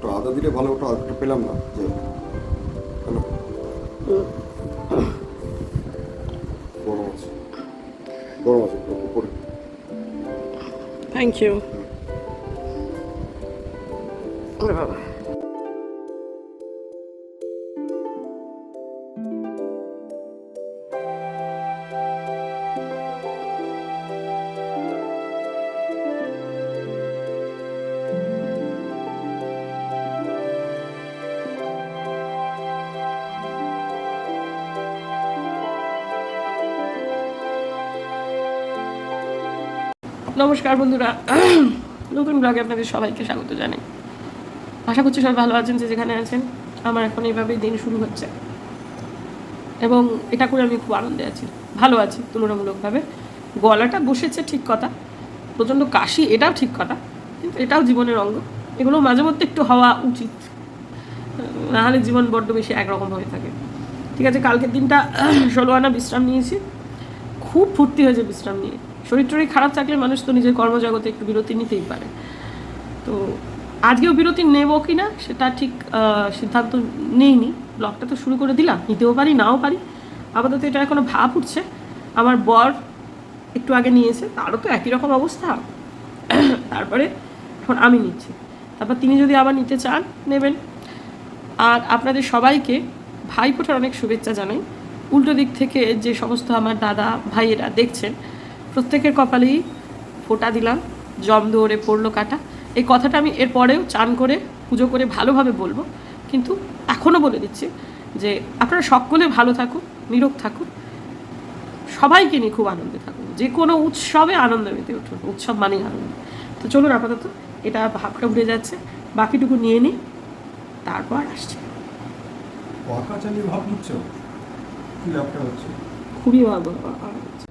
একটু আদা দিলে ভালো ওটা আদাটা পেলাম না যে হ্যালো গরম আছে। গরম আছে উপরে। থ্যাংক ইউ বাবা। নমস্কার বন্ধুরা। নতুন ব্লগে আপনাদের সবাইকে স্বাগত জানাই। আশা করছি সবাই ভালো আছেন, যে যেখানে আছেন। আমার এখন এইভাবেই দিন শুরু হচ্ছে। এবং এটা করে আমি খুব আনন্দে আছি। ভালো আছি তুলনামূলকভাবে। গলাটা বসেছে ঠিক কথা। প্রচণ্ড কাশি, এটাও ঠিক কথা। কিন্তু এটাও জীবনের অঙ্গ। এগুলো মাঝে মধ্যে একটু হওয়া উচিত। নাহলে জীবন বড্ড বেশি একরকম হয়ে থাকে। ঠিক আছে, কালকের দিনটা ষোলো আনা বিশ্রাম নিয়েছি। খুব ফুর্তি হয়েছে বিশ্রাম নিয়ে। শরীর টরীর খারাপ থাকলে মানুষ তো নিজের কর্মজগতে একটু বিরতি নিতেই পারে। তো আজকেও বিরতি নেব কি না সেটা ঠিক সিদ্ধান্ত নেইনি। ব্লগটা তো শুরু করে দিলাম, নিতেও পারি, নাও পারি। আপাতত এটা এখনও ভাব উঠছে। আমার বর একটু আগে নিয়েছে, তারও তো একই রকম অবস্থা। তারপরে এখন আমি নিচ্ছি। তারপর তিনি যদি আবার নিতে চান, নেবেন। আর আপনাদের সবাইকে ভাইফোঁটার অনেক শুভেচ্ছা জানাই। উল্টো দিক থেকে যে সমস্ত আমার দাদা, ভাইয়েরা দেখছেন প্রত্যেকের কপালেই ফোঁটা দিলাম জম দৌড়ে পড়ল কাটা। এই কথাটা আমি এরপরেও চান করে পুজো করে ভালোভাবে বলব। কিন্তু এখনও বলে দিচ্ছি যে আপনারা সকলে ভালো থাকুন নিরোগ থাকুন। সবাইকে নিয়ে খুব আনন্দে থাকুন। যে কোনো উৎসবে আনন্দ মেতে উঠুন। উৎসব মানেই আনন্দ। তো চলুন আপাতত এটা ভাবটা উঠে যাচ্ছে। বাকিটুকু নিয়ে নিই তারপর আসছি। খুবই ভালো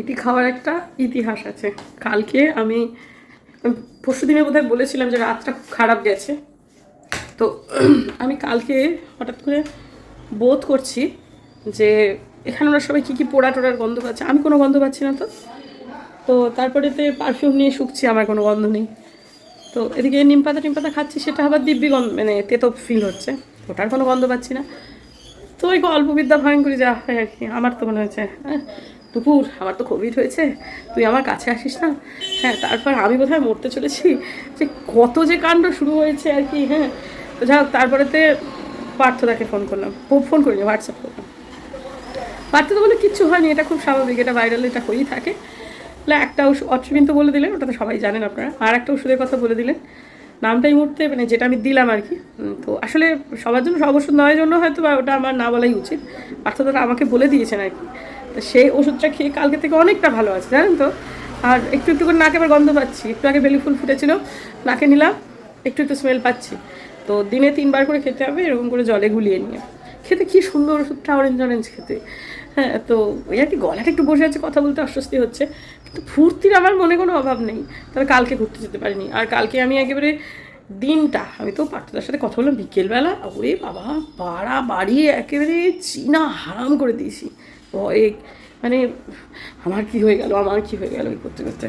এটি খাওয়ার একটা ইতিহাস আছে। কালকে আমি পরশু দিনে বোধহয় বলেছিলাম যে রাতটা খুব খারাপ গেছে। তো আমি কালকে হঠাৎ করে বোধ করছি যে এখানে ওরা সবাই কী কী পোড়া টোড়ার গন্ধ পাচ্ছে। আমি কোনো গন্ধ পাচ্ছি না তো। তো তারপরেতে পারফিউম নিয়ে শুকছি, আমার কোনো গন্ধ নেই। তো এদিকে নিম পাতা টিম পাতা খাচ্ছি, সেটা আবার দিব্যি গন্ধ মানে তেতো ফিল হচ্ছে। ওটার কোনো গন্ধ পাচ্ছি না। তো ওই অল্প বিদ্যা ভয়ঙ্করী, যা হয় আর কি। আমার তো মনে হচ্ছে হ্যাঁ দুপুর, আমার তো কোভিড হয়েছে, তুই আমার কাছে আসিস না? হ্যাঁ তারপর আমি বোধহয় মরতে চলেছি। যে কত যে কাণ্ড শুরু হয়েছে আর কি হ্যাঁ। তো যাই হোক, তারপরেতে পার্থদাকে ফোন করলাম। ফোন করিনি হোয়াটসঅ্যাপ করলাম। পার্থ তো বলে কিচ্ছু হয়নি, এটা খুব স্বাভাবিক, এটা ভাইরাল এটা হয়েই থাকে। একটা ওষুধ অট্রিবিন তো বলে দিলেন, ওটা তো সবাই জানেন আপনারা। আর একটা ওষুধের কথা বলে দিলেন। নামটা এই মুহূর্তে মানে যেটা আমি দিলাম আর কি। তো আসলে সবার জন্য ওষুধ নেওয়ার জন্য হয়তো বা ওটা আমার না বলাই উচিত। পার্থদারা আমাকে বলে দিয়েছেন আর কি। তো সেই ওষুধটা খেয়ে কালকে থেকে অনেকটা ভালো আছে, জানেন তো? আর একটু একটু করে নাকে আবার গন্ধ পাচ্ছি। একটু আগে বেলি ফুল ফুটেছিল, নাকে নিলাম, একটু একটু স্মেল পাচ্ছি। তো দিনে তিনবার করে খেতে হবে, এরকম করে জলে গুলিয়ে নিয়ে। খেতে কি সুন্দর ওষুধটা অরেঞ্জ অরেঞ্জ খেতে। হ্যাঁ তো ওই আর কি, গলাটা একটু বসে আছে, কথা বলতে অস্বস্তি হচ্ছে। কিন্তু ফুর্তির আমার মনে কোনো অভাব নেই। তবে কালকে ঘুরতে যেতে পারিনি। আর কালকে আমি একেবারে দিনটা, আমি তো পার্থদার সাথে কথা বললাম বিকেলবেলা, ওরে বাবা পাড়া বাড়ি একেবারে চীনা হারাম করে দিয়েছি। ভয়ে মানে আমার কি হয়ে গেল, আমার কি হয়ে গেল এই করতে করতে।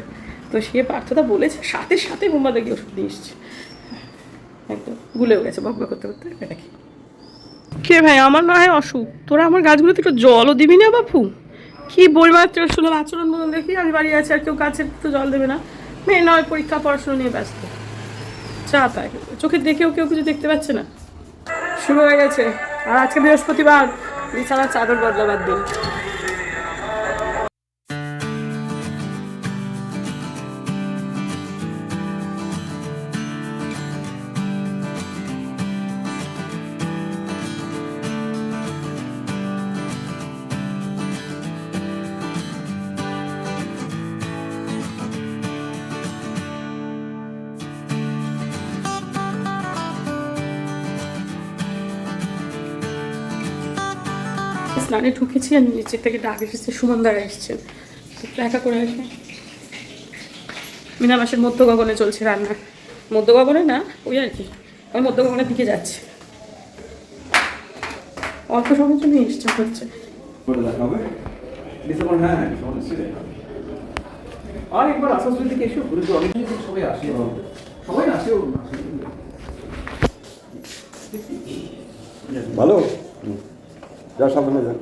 তো সে পার্থদা বলেছে, সাথে সাথে বোম্বাদে গিয়ে ওষুধ নিয়ে এসছে। একদম, গুলেও গেছে বক বক করতে করতে, এটা কি? কে ভাই, আমার না হয় অসুখ। তোরা আমার গাছগুলোতে একটু জলও দিবি না বাপু? কি বইমাত্র সুলভ আচরণ মতন দেখি। আমি বাড়ি আছে আর কেউ গাছের তো জল দেবে না। মেয়ে নয়, পরীক্ষা, পড়াশোনা নিয়ে ব্যস্ত। চা তাই চোখে দেখেও কেউ কিছু দেখতে পাচ্ছে না। শুরু হয়ে গেছে। আর আজকে বৃহস্পতিবার, বিছানার চাদর বদলাবার দিন। স্নানে ঢুকেছি আর নিচে থেকে ডাক এসেছে সুমন দ্বারা এসছেন তো দেখা করে আসে। মিনা মাসের মধ্য গগনে চলছে রান্না। মধ্য গগনে না ওই আর কি। আমি মধ্য গগনের দিকে যাচ্ছে। অল্প সময়ের জন্য এসছে হচ্ছে। করে হ্যাঁ হ্যাঁ আসানসোল থেকে ঘুরে তো অনেক দিন সবাই আসে। সবাই আসেও ভালো? যা সাবধানে যা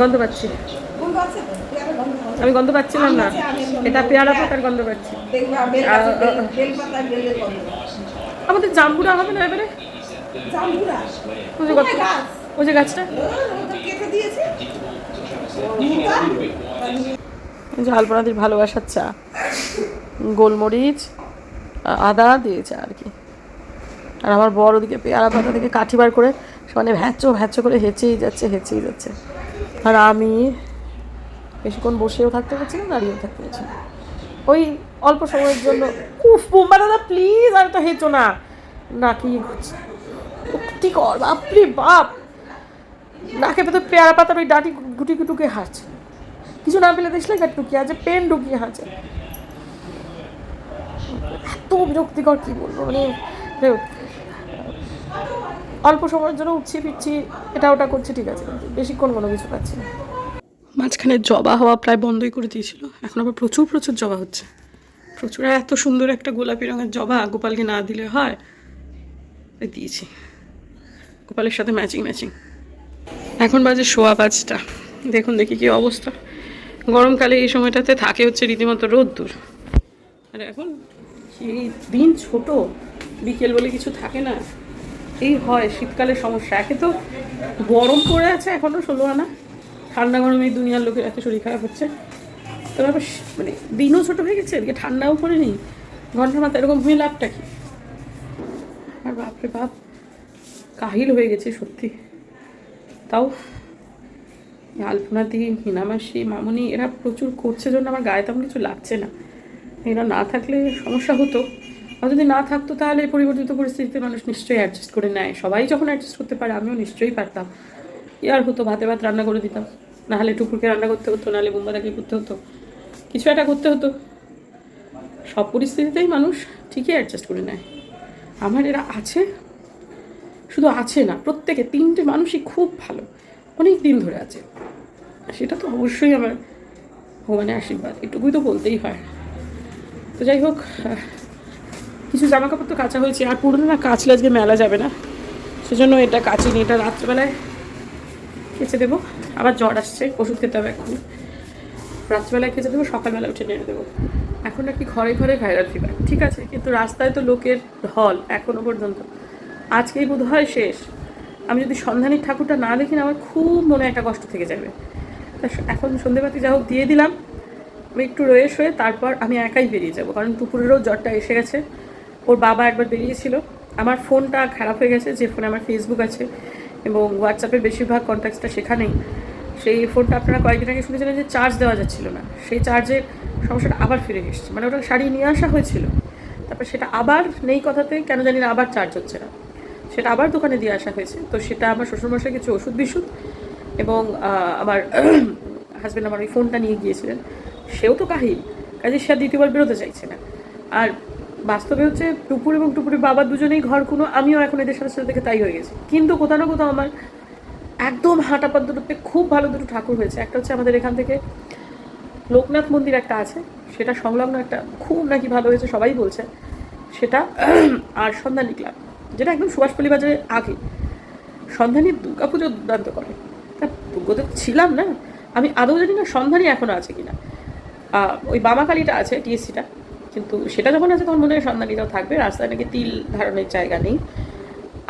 গন্ধ পাচ্ছি। আমি গন্ধ পাচ্ছিলাম না। এটা পেয়ারা পাতার গন্ধ পাচ্ছি। আমাদের জাম্বুরা হবে না এবারে? ওই যে গাছটা? এই যে আলপনাদির ভালোবাসার চা। গোলমরিচ, আদা দিয়েছে আর কি। আর আমার বড় ওদিকে পেয়ারা পাতা থেকে কাঠি বার করে মানে ভ্যাচো ভ্যাচো করে হেঁচেই যাচ্ছে হেঁচেই যাচ্ছে। আর আমি বেশিক্ষণ বসেও থাকতে পারছি না, দাঁড়িয়েও থাকতে পারছি না। ওই অল্প সময়ের জন্য, উফ, বোম্বা দাদা প্লিজ আর তো হেঁচো না। না, কি কর, বাপরে বাপ! নাকে পেতে পেয়ারা পাতার ওই ডাটি গুটি গুটুকে হাঁটছে কিছু না পেলে দেখলে গাট ঢুকিয়ে আছে, পেন ঢুকিয়ে হাঁটছে এত বিরক্তিকর কি বলব মানে অল্প সময়ের জন্য উঠছি, ফিরছি, এটা ওটা করছি, ঠিক আছে, কিন্তু বেশিক্ষণ কোনো কিছু পাচ্ছি না। মাঝখানে জবা হওয়া প্রায় বন্ধই করে দিয়েছিল, এখন আবার প্রচুর প্রচুর জবা হচ্ছে। প্রচুর এত সুন্দর একটা গোলাপি রঙের জবা গোপালকে না দিলে হয় দিয়েছি। গোপালের সাথে ম্যাচিং ম্যাচিং এখন বাজে শোয়া পাঁচটা, দেখুন দেখি কি অবস্থা। গরমকালে এই সময়টাতে থাকে হচ্ছে রীতিমতো রোদ্দুর। আর এখন দিন ছোট, বিকেল বলে কিছু থাকে না। এই হয় শীতকালের সমস্যা। একে তো গরম পড়ে আছে এখনও ষোলো আনা। ঠান্ডা গরমে দুনিয়ার লোকের এত শরীর খারাপ হচ্ছে। তবে মানে দিনও ছোট হয়ে গেছে, এদিকে ঠান্ডাও পড়ে নেই ঘণ্টার মাথা এরকম হয়ে লাভটা কি? আর বাপরে বাপ, কাহিল হয়ে গেছে সত্যি। তাও আলপনাদি হিনামাসি মামনি, এরা প্রচুর করছে জন্য আমার গায়ে তেমন কিছু লাগছে না। এরা না থাকলে সমস্যা হতো। আর যদি না থাকতো তাহলে পরিবর্তিত পরিস্থিতিতে মানুষ নিশ্চয়ই অ্যাডজাস্ট করে নেয়। সবাই যখন অ্যাডজাস্ট করতে পারে, আমিও নিশ্চয়ই পারতাম। আর হতো, ভাতে ভাত রান্না করে দিতাম। নাহলে টুকুরকে রান্না করতে হতো, নাহলে বোম্বাদাকে করতে হতো। কিছু একটা করতে হতো। সব পরিস্থিতিতেই মানুষ ঠিকই অ্যাডজাস্ট করে নেয়। আমার এরা আছে, শুধু আছে না, প্রত্যেকে, তিনটে মানুষই খুব ভালো। অনেক দিন ধরে আছে। সেটা তো অবশ্যই আমার ভগবানের আশীর্বাদ, এটুকুই তো বলতেই হয়। তো যাই হোক কিছু জামা কাপড় তো কাঁচা হয়েছে, আর পুরনো না কাচলে আজকে মেলা যাবে না। সেজন্য এটা কাচিনি এটা রাত্রেবেলায় কেচে দেবো। আবার জ্বর আসছে, ওষুধ খেতে হবে এখন। রাত্রেবেলায় কেচে দেবো সকালবেলা উঠে নেড়ে দেবো এখন নাকি ঘরে ঘরে ভাইরাল ফিভার ঠিক আছে, কিন্তু রাস্তায় তো লোকের ঢল এখনও পর্যন্ত। আজকেই বোধ হয় শেষ। আমি যদি সন্ধানী ঠাকুরটা না দেখি না, আমার খুব মনে একটা কষ্ট থেকে যাবে। তা এখন সন্ধেবাতি যা হোক দিয়ে দিলাম। আমি একটু রয়ে শুয়ে তারপর আমি একাই বেরিয়ে যাব, কারণ দুপুরেরও জ্বরটা এসে গেছে। ওর বাবা একবার বেরিয়েছিল। আমার ফোনটা খারাপ হয়ে গেছে, যে ফোনে আমার ফেসবুক আছে এবং হোয়াটসঅ্যাপের বেশিরভাগ কন্ট্যাক্টসটা সেখানেই। সেই ফোনটা আপনারা কয়েকদিন আগে শুনেছিলেন যে চার্জ দেওয়া যাচ্ছিল না। সেই চার্জের সমস্যাটা আবার ফিরে এসেছে। মানে ওটা সারিয়ে নিয়ে আসা হয়েছিল। তারপর সেটা আবার নেই কথাতে, কেন জানি না আবার চার্জ হচ্ছে না। সেটা আবার দোকানে দিয়ে আসা হয়েছে। তো সেটা আমার শ্বশুরমশাই কিছু ওষুধ বিশুদ এবং আমার হাজব্যান্ড আমার ওই ফোনটা নিয়ে গিয়েছিলেন। সেও তো কাহিল কাজে সে দ্বিতীয়বার বেরোতে চাইছে না। আর বাস্তবে হচ্ছে টুপুর এবং টুপুরের বাবা দুজনেই ঘর কোনো আমিও এখন এদের সাথে সাথে থেকে তাই হয়ে গেছি। কিন্তু কোথাও না কোথাও আমার একদম হাঁটা পথ দুটোতে খুব ভালো দুটো ঠাকুর হয়েছে। একটা হচ্ছে আমাদের এখান থেকে লোকনাথ মন্দির একটা আছে, সেটা সংলগ্ন একটা খুব নাকি ভালো হয়েছে, সবাই বলছে। সেটা আর সন্ধানী ক্লাব, যেটা একদম সুভাষপল্লী বাজারের আগে। সন্ধানী দুর্গা পুজো দুর্দান্ত করে। তা দুর্গতে ছিলাম না, আমি আদৌ জানি না সন্ধানী এখনও আছে কিনা। ওই বামাকালিটা আছে টিএসসিটা কিন্তু সেটা যখন আছে তখন মনে হয় সন্ধানীটাও থাকবে। রাস্তায় নাকি তিল ধারণের জায়গা নেই।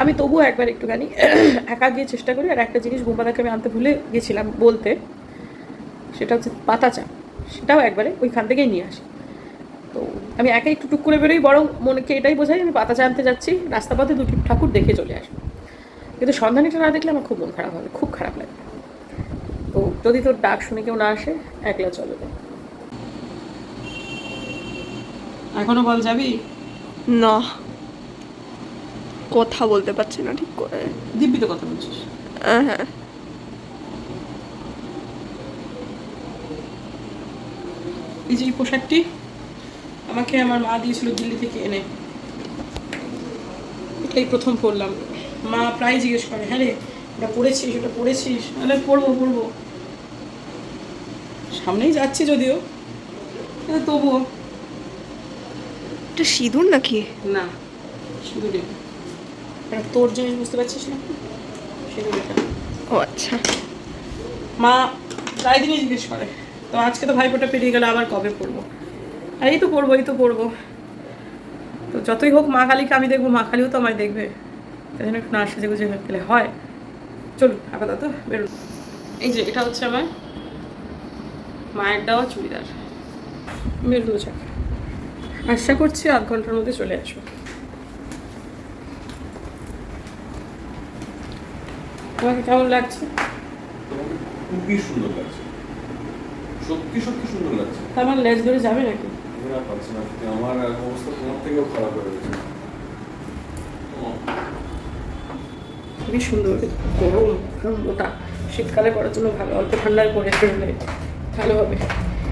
আমি তবুও একবার একটুখানি একা গিয়ে চেষ্টা করি, আর একটা জিনিস বোম্বাদাকে আমি আনতে ভুলে গেছিলাম বলতে, সেটা হচ্ছে পাতা চা সেটাও একবারে ওইখান থেকেই নিয়ে আসি। তো আমি একাই একটু টুক করে বেরোই, বরং মনেকে এটাই বোঝাই, আমি পাতা চা আনতে যাচ্ছি, রাস্তা পথে দুটি ঠাকুর দেখে চলে আসব কিন্তু সন্ধানীটা না দেখলে আমার খুব মন খারাপ হবে, খুব খারাপ লাগে। তো যদি তোর ডাক শুনে কেউ না আসে, একলা চলো। এখনও বল যাবি? না। কথা বলতে পারছি না ঠিক করে। দিব্যি তো কথা বলছিস। হ্যাঁ হ্যাঁ। এই যে এই পোশাকটি আমাকে আমার মা দিয়েছিল দিল্লি থেকে এনে। এটাই প্রথম পরলাম। মা প্রায় জিজ্ঞেস করে হ্যাঁ রে এটা পড়েছিস এটা পড়েছিস মানে পড়ব পড়ব সামনেই যাচ্ছি যদিও তবুও এটা সিঁদুর নাকি? না শুধু তোর জিনিস বুঝতে পারছিস না? এটা। ও আচ্ছা। মা প্রায় দিনই জিজ্ঞেস করে। তো আজকে তো ভাইফোঁটা পেরিয়ে গেলে আবার কবে পড়ব এই তো পড়ব এই তো পড়ব তো যতই হোক মা কালীকে আমি দেখব মা কালীও তো আমায় দেখবে। তাই জন্য একটু না সেজে গুজে গেলে হয়। চলুন আপাতত বেরোন। এই যে এটা হচ্ছে আমার মায়ের দেওয়া চুড়িদার। বেরোনো যাক। আশা করছি আধ ঘণ্টার মধ্যে চলে আসব। তোমাকে কেমন লাগছে? খুবই সুন্দর লাগছে। সত্যি সত্যি সুন্দর লাগছে। তা আমার লেজ ধরে যাবে নাকি? আর পারছি না আমার অবস্থা তোমার থেকেও খারাপ হয়ে গেছে। খুবই সুন্দর। গরম মোটা শীতকালে করার জন্য ভালো অল্প ঠান্ডায় পরে ফেললে ভালো হবে।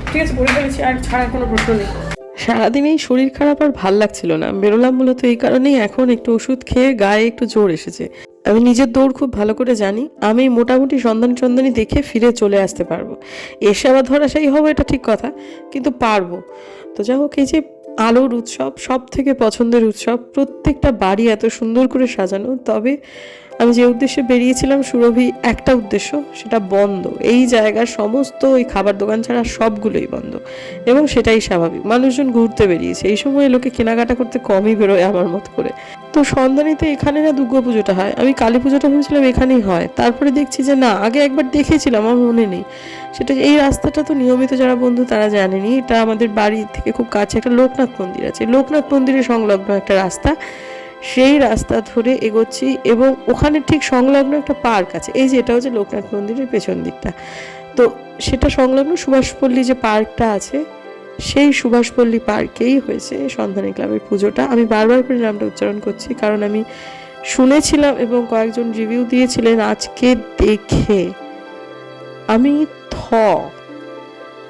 ঠিক আছে পরে ফেলেছি আর ছাড়ার কোনো প্রশ্ন নেই। সারাদিনেই শরীর খারাপ আর ভালো লাগছিল না। বেরোলাম মূলত এই কারণেই এখন একটু ওষুধ খেয়ে গায়ে একটু জোর এসেছে। আমি নিজের দৌড় খুব ভালো করে জানি, আমি মোটামুটি সন্ধান সন্ধানী দেখে ফিরে চলে আসতে পারব। এসে আবার ধরাশায়ী হব, এটা ঠিক কথা, কিন্তু পারব। তো যাই হোক, এই যে আলোর উৎসব সব থেকে পছন্দের উৎসব, প্রত্যেকটা বাড়ি এত সুন্দর করে সাজানো, তবে আমি যে উদ্দেশ্যে বেরিয়েছিলাম, সুরভি, একটা উদ্দেশ্য, সেটা বন্ধ। এই জায়গার সমস্ত ওই খাবার দোকান ছাড়া সবগুলোই বন্ধ। এবং সেটাই স্বাভাবিক। মানুষজন ঘুরতে বেরিয়েছে। এই সময় লোকে কেনাকাটা করতে কমই বেরোয় আমার মতো করে। তো সন্ধানীতে এখানে না দুর্গা পুজোটা হয়। আমি কালী পুজোটা ভেবেছিলাম এখানেই হয়। তারপরে দেখছি যে না, আগে একবার দেখেছিলাম, আমার মনে নেই। সেটা এই রাস্তাটা তো নিয়মিত যারা বন্ধু তারা জানেনি। এটা আমাদের বাড়ি থেকে খুব কাছে একটা লোকনাথ মন্দির আছে। লোকনাথ মন্দিরের সংলগ্ন একটা রাস্তা। সেই রাস্তা ধরে এগোচ্ছি এবং ওখানে ঠিক সংলগ্ন একটা পার্ক আছে। এই যে, এটা হচ্ছে লোকনাথ মন্দিরের পেছন দিকটা। তো সেটা সংলগ্ন সুভাষপল্লী যে পার্কটা আছে, সেই সুভাষপল্লী পার্কেই হয়েছে সন্ধানী ক্লাবের পুজোটা। আমি বারবার করে নামটা উচ্চারণ করছি কারণ আমি শুনেছিলাম এবং কয়েকজন রিভিউ দিয়েছিলেন আজকে দেখে। আমি থ।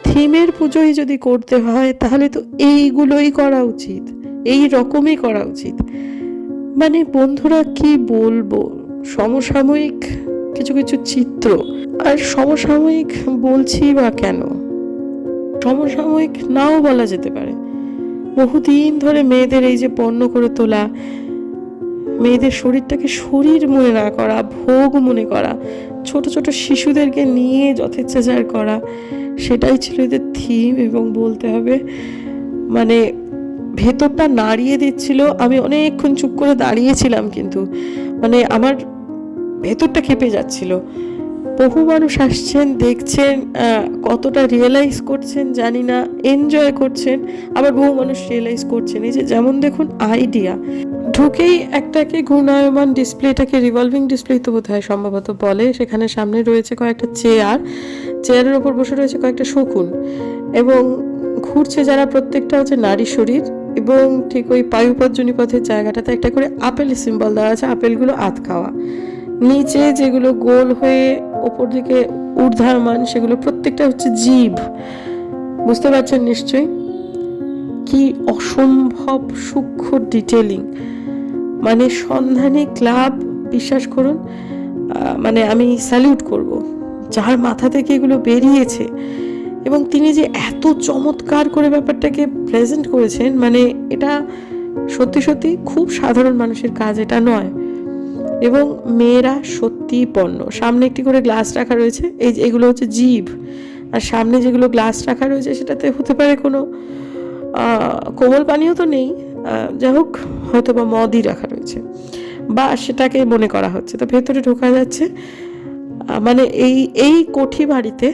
থিমের পুজোই যদি করতে হয়, তাহলে তো এইগুলোই করা উচিত। এই রকমই করা উচিত। মানে বন্ধুরা কি বলব? সমসাময়িক কিছু কিছু চিত্র। আর সমসাময়িক বলছি বা কেন? সমসাময়িক নাও বলা যেতে পারে। বহুদিন ধরে মেয়েদের এই যে পণ্য করে তোলা, মেয়েদের শরীরটাকে শরীর মনে না করা, ভোগ মনে করা, ছোট ছোট শিশুদেরকে নিয়ে যথেচ্ছাচার করা, সেটাই ছিল এদের থিম এবং বলতে হবে মানে ভেতরটা নাড়িয়ে দিচ্ছিল। আমি অনেকক্ষণ চুপ করে দাঁড়িয়েছিলাম কিন্তু। মানে আমার ভেতরটা খেপে যাচ্ছিল। বহু মানুষ আসছেন, দেখছেন কতটা রিয়েলাইজ করছেন জানি না এনজয় করছেন। আবার বহু মানুষ রিয়েলাইজ করছেন। এই যে যেমন দেখুন আইডিয়া ঢুকেই একটাকে ঘূর্ণায়মান ডিসপ্লেটাকে রিভলভিং ডিসপ্লে তো বোধ হয় সম্ভবত বলে। সেখানে সামনে রয়েছে কয়েকটা চেয়ার চেয়ারের ওপর বসে রয়েছে কয়েকটা শকুন। এবং ঘুরছে যারা প্রত্যেকটা হচ্ছে নারী শরীর এবং ঠিক ওই পায়ুপথ পথের জায়গাটাতে একটা করে আপেল সিম্বল দেওয়া আছে, আপেলগুলো আত খাওয়া। নিচে যেগুলো গোল হয়ে ওপর দিকে ঊর্ধ্বায়মান সেগুলো প্রত্যেকটা হচ্ছে জীব। বুঝতে পারছেন নিশ্চয়ই? কি অসম্ভব সূক্ষ্ম ডিটেলিং মানে সন্ধানী ক্লাব, বিশ্বাস করুন মানে আমি স্যালিউট করব। যার মাথা থেকে এগুলো বেরিয়েছে এবং তিনি যে এত চমৎকার করে ব্যাপারটাকে প্রেজেন্ট করেছেন মানে এটা সত্যি সত্যি খুব সাধারণ মানুষের কাজ, এটা নয়। এবং মেয়েরা সত্যি পণ্য। সামনে একটি করে গ্লাস রাখা রয়েছে, এই এগুলো হচ্ছে জীব। আর সামনে যেগুলো গ্লাস রাখা রয়েছে, সেটাতে হতে পারে কোনো কোমল পানীয় তো নেই। যাই হোক হয়তো বা মদই রাখা রয়েছে। বা সেটাকে মনে করা হচ্ছে। তো ভেতরে ঢোকা যাচ্ছে। মানে এই এই কোঠি বাড়িতে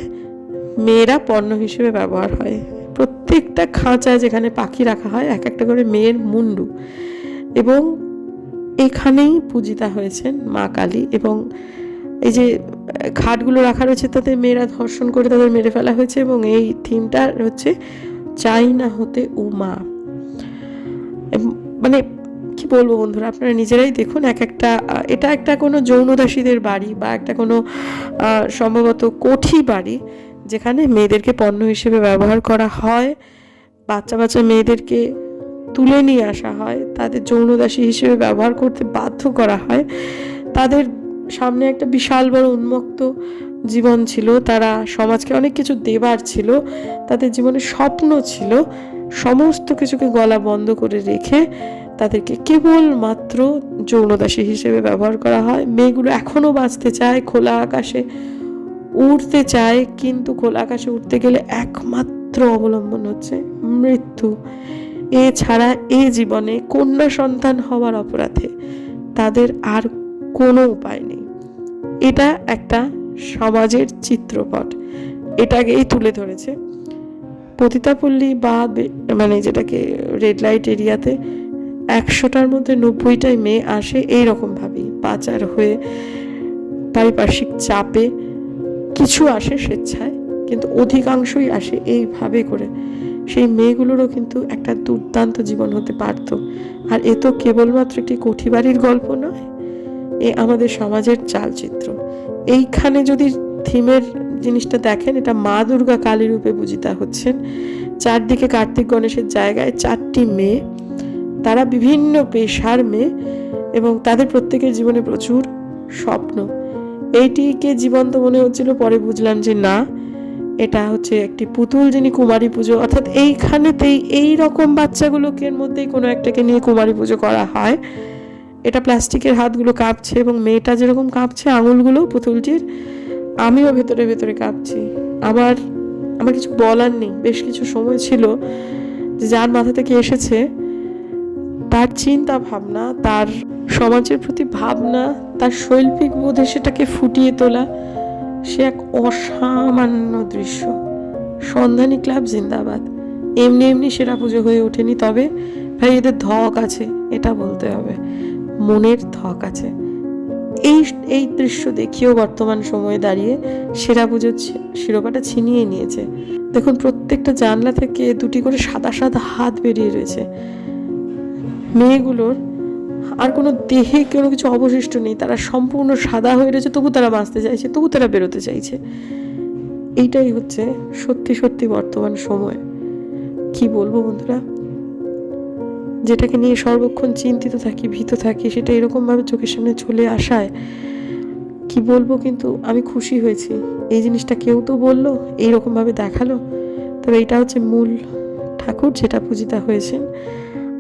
মেয়েরা পণ্য হিসেবে ব্যবহার হয়। প্রত্যেকটা খাঁচা যেখানে পাখি রাখা হয়, এক একটা করে মেয়ের মুন্ডু। এবং এখানেই পূজিতা হয়েছেন মা কালী এবং এই যে, খাটগুলো রাখা রয়েছে তাতে মেয়েরা ধর্ষণ করে তাদের মেরে ফেলা হয়েছে এবং এই থিমটা হচ্ছে চাই না হতে উমা মানে কি বলব বন্ধুরা, আপনারা নিজেরাই দেখুন এক একটা, এটা একটা কোনো যৌনদাসীদের বাড়ি বা একটা কোনো সম্ভবত কোঠি বাড়ি যেখানে মেয়েদেরকে পণ্য হিসেবে ব্যবহার করা হয় বাচ্চা বাচ্চা মেয়েদেরকে তুলে নিয়ে আসা হয়, তাদের যৌনদাসী হিসেবে ব্যবহার করতে বাধ্য করা হয়। তাদের সামনে একটা বিশাল বড় উন্মুক্ত জীবন ছিল। তারা সমাজকে অনেক কিছু দেবার ছিল। তাদের জীবনে স্বপ্ন ছিল সমস্ত কিছুকে গলা বন্ধ করে রেখে তাদেরকে কেবলমাত্র যৌনদাসী হিসেবে ব্যবহার করা হয়। মেয়েগুলো এখনও বাঁচতে চায় খোলা আকাশে। উড়তে চায়, কিন্তু খোলা আকাশে উঠতে গেলে একমাত্র অবলম্বন হচ্ছে মৃত্যু। এছাড়া এ জীবনে কন্যা সন্তান হওয়ার অপরাধে তাদের আর কোনো উপায় নেই। এটা একটা সমাজের চিত্রপট। এটাকেই তুলে ধরেছে পতিতাপল্লী বা মানে যেটাকে রেড লাইট এরিয়াতে একশোটার মধ্যে নব্বইটাই মেয়ে আসে, এইরকমভাবেই পাচার হয়ে পারিপার্শ্বিক চাপে কিছু আসে স্বেচ্ছায়, কিন্তু অধিকাংশই আসে এইভাবে করে। সেই মেয়েগুলোরও কিন্তু একটা দুর্দান্ত জীবন হতে পারত। আর এ তো কেবলমাত্র একটি কোঠিবাড়ির গল্প নয়, এ আমাদের সমাজের চালচিত্র। এইখানে যদি থিমের জিনিসটা দেখেন, এটা মা দুর্গা কালী রূপে পূজিতা হচ্ছেন। চারদিকে কার্তিক গণেশের জায়গায় চারটি মেয়ে। তারা বিভিন্ন পেশার মেয়ে এবং তাদের প্রত্যেকের জীবনে প্রচুর স্বপ্ন। এইটিকে জীবন্ত মনে হচ্ছিল, পরে বুঝলাম যে না, এটা হচ্ছে একটি পুতুল যিনি কুমারী পুজো, অর্থাৎ এইখানেতেই এই রকম বাচ্চাগুলোকে মধ্যেই কোনো একটাকে নিয়ে কুমারী পুজো করা হয়। এটা প্লাস্টিকের হাতগুলো কাঁপছে এবং মেয়েটা যেরকম কাঁপছে, আঙুলগুলো পুতুলটির, আমিও ভেতরে ভেতরে কাঁপছি। আমার আমার কিছু বলার নেই, বেশ কিছু সময় ছিল যে যার মাথা থেকে এসেছে, তার চিন্তা ভাবনা, তার সমাজের প্রতি ভাবনা, তার শৈল্পিক বোধে সেটাকে ফুটিয়ে তোলা, সে এক অসামান্য দৃশ্য। সন্ধানী ক্লাব জিন্দাবাদ। এমনি এমনি সেরা পুজো হয়ে ওঠেনি, তবে ভাই, এদের ধক আছে, এটা বলতে হবে। মনের ধক আছে। এই এই দৃশ্য দেখিয়েও বর্তমান সময়ে দাঁড়িয়ে সেরা পুজোর শিরোপাটা ছিনিয়ে নিয়েছে। দেখুন, প্রত্যেকটা জানলা থেকে দুটি করে সাদা সাদা হাত বেরিয়ে রয়েছে। মেয়েগুলোর আর কোনো দেহে কোনো কিছু অবশিষ্ট নেই, তারা সম্পূর্ণ সাদা হয়ে রয়েছে, তবু তারা বাঁচতে চাইছে, তবু তারা বেরোতে চাইছে। এইটাই হচ্ছে সত্যি সত্যি বর্তমান সময়। কি বলব বন্ধুরা? যেটাকে নিয়ে সর্বক্ষণ চিন্তিত থাকি, ভীত থাকি, সেটা এরকমভাবে চোখের সামনে চলে আসায় কি বলব কিন্তু আমি খুশি হয়েছি। এই জিনিসটা কেউ তো বলল, এইরকমভাবে দেখাল। তবে এটা হচ্ছে মূল ঠাকুর যেটা পূজিতা হয়েছেন।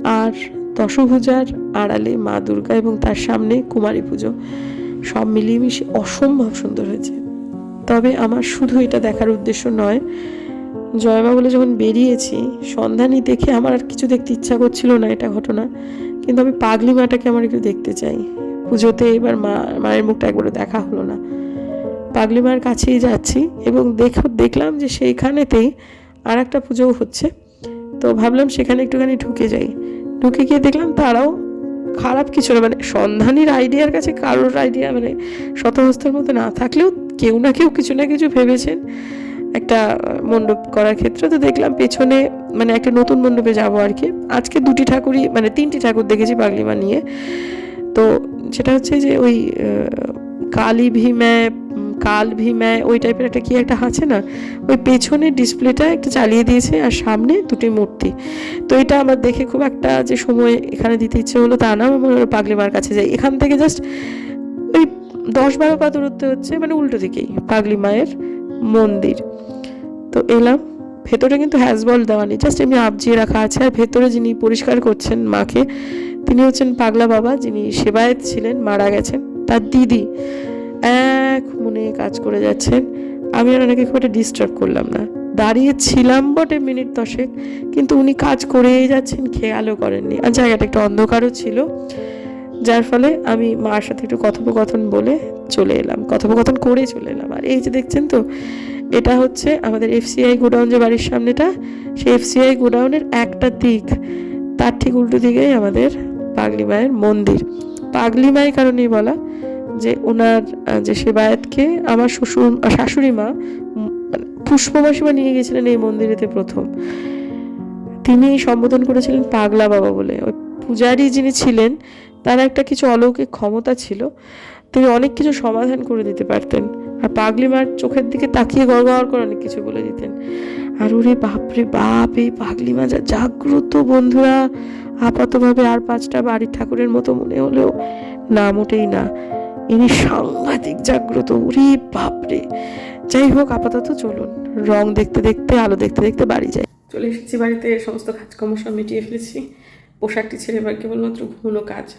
আর দশভূজার আড়ালে মা দুর্গা এবং তার সামনে কুমারী পুজো। সব মিলিয়ে অসম্ভব সুন্দর হয়েছে। তবে আমার শুধু এটা দেখার উদ্দেশ্য নয়, জয়মা বলে যখন বেরিয়েছি, সন্ধানী দেখে আমার আর কিছু দেখতে ইচ্ছা করছিল না এটা ঘটনা। কিন্তু আমি পাগলি মাটাকে আমার একটু দেখতে চাই। পুজোতে এবার মা, মায়ের মুখটা একবারে দেখা হলো না। পাগলি মায়ের কাছেই যাচ্ছি এবং দেখ, দেখলাম যে সেইখানেতেই আর একটা পুজোও হচ্ছে। তো ভাবলাম সেখানে একটুখানি ঢুকে যাই। ঢুকে গিয়ে দেখলাম তারাও খারাপ কিছু না মানে সন্ধানীর আইডিয়ার কাছে কারোর আইডিয়া মানে শতহস্তের মতো না থাকলেও কেউ না কেউ কিছু না কিছু ভেবেছেন একটা মণ্ডপ করার ক্ষেত্রে। তো দেখলাম পেছনে মানে একটা নতুন মণ্ডপে যাব আর কি। আজকে দুটি ঠাকুরই মানে তিনটি ঠাকুর দেখেছি পাগলিমা নিয়ে। তো সেটা হচ্ছে যে ওই কালী উম, কাল ভীমায় ওই টাইপের একটা কি একটা আছে না? ওই পেছনের ডিসপ্লেটা একটু চালিয়ে দিয়েছে আর সামনে দুটি মূর্তি। তো এটা আমার দেখে খুব একটা যে সময় এখানে দিতে ইচ্ছে হলো তা না, আমার পাগলি মার কাছে যাই। এখান থেকে জাস্ট ওই দশ বারো পা দূরত্ব হচ্ছে মানে উল্টো দিকেই, পাগলি মায়ের মন্দির। তো এলাম। ভেতরে কিন্তু হ্যাজবল দেওয়া নেই জাস্ট এমনি আবজিয়ে রাখা আছে। আর ভেতরে যিনি পরিষ্কার করছেন মাকে, তিনি হচ্ছেন পাগলা বাবা, যিনি সেবায়েত ছিলেন, মারা গেছেন। তার দিদি এক মনে কাজ করে যাচ্ছেন আমি আর ওনাকে খুব একটা ডিস্টার্ব করলাম না। দাঁড়িয়ে ছিলাম বটে মিনিট দশেক, কিন্তু উনি কাজ করেই যাচ্ছেন, খেয়ালও করেননি। আর জায়গাটা একটু অন্ধকারও ছিল, যার ফলে আমি মার সাথে একটু কথোপকথন বলে চলে এলাম। কথোপকথন করে চলে এলাম। আর এই যে দেখছেন তো, এটা হচ্ছে আমাদের এফসিআই গোডাউন যে বাড়ির সামনেটা, সেই এফসিআই গোডাউনের একটা দিক। তার ঠিক উল্টো দিকেই আমাদের পাগলি মায়ের মন্দির। পাগলি মায়ের কারণেই বলা যে ওনার যে সেবায়েতকে আমার শ্বশুর, শাশুড়ি মা মানে পুষ্পমাসিমা নিয়ে গেছিলেন এই মন্দিরেতে প্রথম। তিনি সম্বোধন করেছিলেন পাগলা বাবা বলে। ওই পূজারী যিনি ছিলেন, তার একটা কিছু অলৌকিক ক্ষমতা ছিল। তিনি অনেক কিছু সমাধান করে দিতে পারতেন। আর পাগলি মার চোখের দিকে তাকিয়ে গড় গড় করে অনেক কিছু বলে দিতেন। আর ওরে বাপরে বাপ, এই পাগলি মা যা জাগ্রত বন্ধুরা। আপাতভাবে আর পাঁচটা বাড়ির ঠাকুরের মতো মনে হলেও না মোটেই না। ইনি সাংঘাতিক জাগ্রত। ওরে বাপরে। যাই হোক, আপাতত চলুন। রং দেখতে দেখতে, আলো দেখতে দেখতে বাড়ি যাই। চলে এসেছি বাড়িতে, সমস্ত কাজকর্ম সব মিটিয়ে ফেলেছি। পোশাকটি ছেড়ে এবার কেবলমাত্র ঘুমনো কাজ।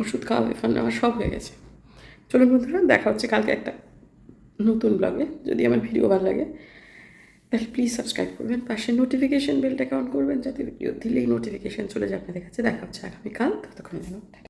ওষুধ খাওয়া বেফার নেওয়া সব হয়ে গেছে। চলুন বন্ধুরা, দেখা হচ্ছে কালকে একটা নতুন ব্লগে যদি আমার ভিডিও ভালো লাগে, তাহলে প্লিজ সাবস্ক্রাইব করবেন। পাশে নোটিফিকেশান বেলটাকে অন করবেন, যাতে ভিডিও দিলেই নোটিফিকেশন চলে যায়। আপনাদের কাছে দেখা হচ্ছে আগামীকাল। ততক্ষণ জন্য